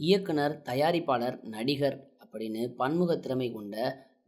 இயக்குனர் தயாரிப்பாளர் நடிகர் அப்படின்னு பன்முக திறமை கொண்ட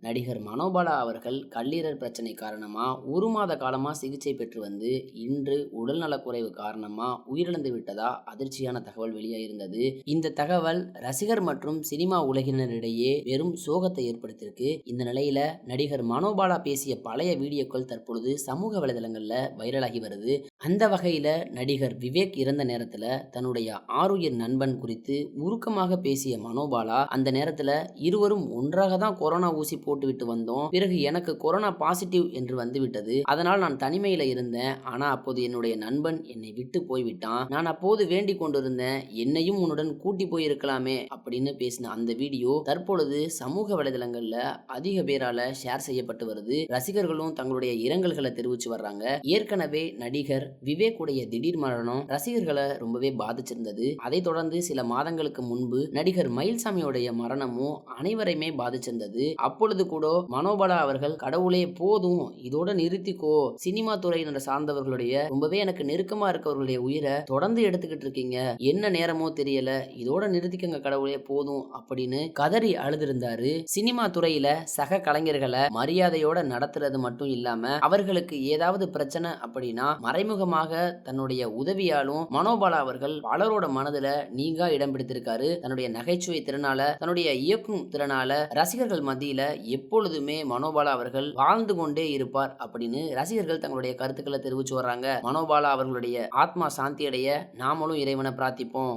நடிகர் மனோபாலா அவர்கள் கல்லீரல் பிரச்சனை காரணமாக ஒரு மாத காலமாக சிகிச்சை பெற்று வந்து இன்று உடல்நலக்குறைவு காரணமாக உயிரிழந்து விட்டதா அதிர்ச்சியான தகவல் வெளியாயிருந்தது. இந்த தகவல் ரசிகர் மற்றும் சினிமா உலகினரிடையே வெறும் சோகத்தை ஏற்படுத்தியிருக்கு. இந்த நிலையில நடிகர் மனோபாலா பேசிய பழைய வீடியோக்கள் தற்பொழுது சமூக வலைதளங்களில் வைரலாகி வருது. அந்த வகையில நடிகர் விவேக் இறந்த நேரத்தில் தன்னுடைய ஆருயிர் நண்பன் குறித்து உருக்கமாக பேசிய மனோபாலா அந்த நேரத்தில் இருவரும் ஒன்றாக தான் கொரோனா ஊசி போட்டுவிட்டு வந்தோம். பிறகு எனக்கு கொரோனா பாசிட்டிவ் என்று வந்துவிட்டது. அதனால் நான் தனிமையில் இருந்தேன். ஆனால் அப்போது என்னுடைய நண்பன் என்னை விட்டு போய்விட்டான். நான் அப்போது வேண்டிக் கொண்டிருந்தேன். என்னையும் உன்னுடன் கூட்டி போயிருக்கலாமே அப்படின்னு பேசின அந்த வீடியோ தற்பொழுது சமூக வலைதளங்களில் அதிக பேரால ஷேர் செய்யப்பட்டு வருது. ரசிகர்களும் தங்களுடைய இரங்கல்களை தெரிவிச்சு வர்றாங்க. ஏற்கனவே நடிகர் விவேக் உடைய திடீர் மரணம் ரசிகர்களை ரொம்பவே பாதிச்சிருந்தது. அதைத் தொடர்ந்து சில மாதங்களுக்கு முன்பு நடிகர் மயில்சாமியோடைய மரணமும் அனைவரையுமே பாதிச்சிருந்தது. அப்பொழுது அப்பொழுது கூட? மனோபலா அவர்கள் கடவுளே போதும் இதோட நிறுத்திக்கோ. சினிமா துறையினர் சார்ந்தவர்களுடைய ரொம்பவே எனக்கு நெருக்கமா இருக்கவர்களுடைய உயிரை தொடர்ந்து எடுத்துக்கிட்டு இருக்கீங்க. என்ன நேரமோ தெரியல இதோட நிறுத்திக்கங்க கடவுளே போதும் அப்படின்னு கதறி அழுதிருந்தாரு. சினிமா துறையில சக கலைஞர்களை மரியாதையோட நடத்துறது மட்டும் இல்லாம அவர்களுக்கு ஏதாவது பிரச்சனை அப்படின்னா மறைமுகமாக தன்னுடைய உதவியாலும் மனோபாலா அவர்கள் பலரோட மனதுல நீங்கா இடம் பிடித்திருக்காரு. தன்னுடைய நகைச்சுவை திறனால தன்னுடைய இயக்கும் திறனால ரசிகர்கள் மத்தியில எப்பொழுதுமே மனோபாலா அவர்கள் வாழ்ந்து கொண்டே இருப்பார் அப்படின்னு ரசிகர்கள் தங்களுடைய கருத்துக்களை தெரிவிச்சு வர்றாங்க. மனோபாலா அவர்களுடைய ஆத்மா சாந்தி அடைய நாமளும் இறைவனை பிரார்த்திப்போம்.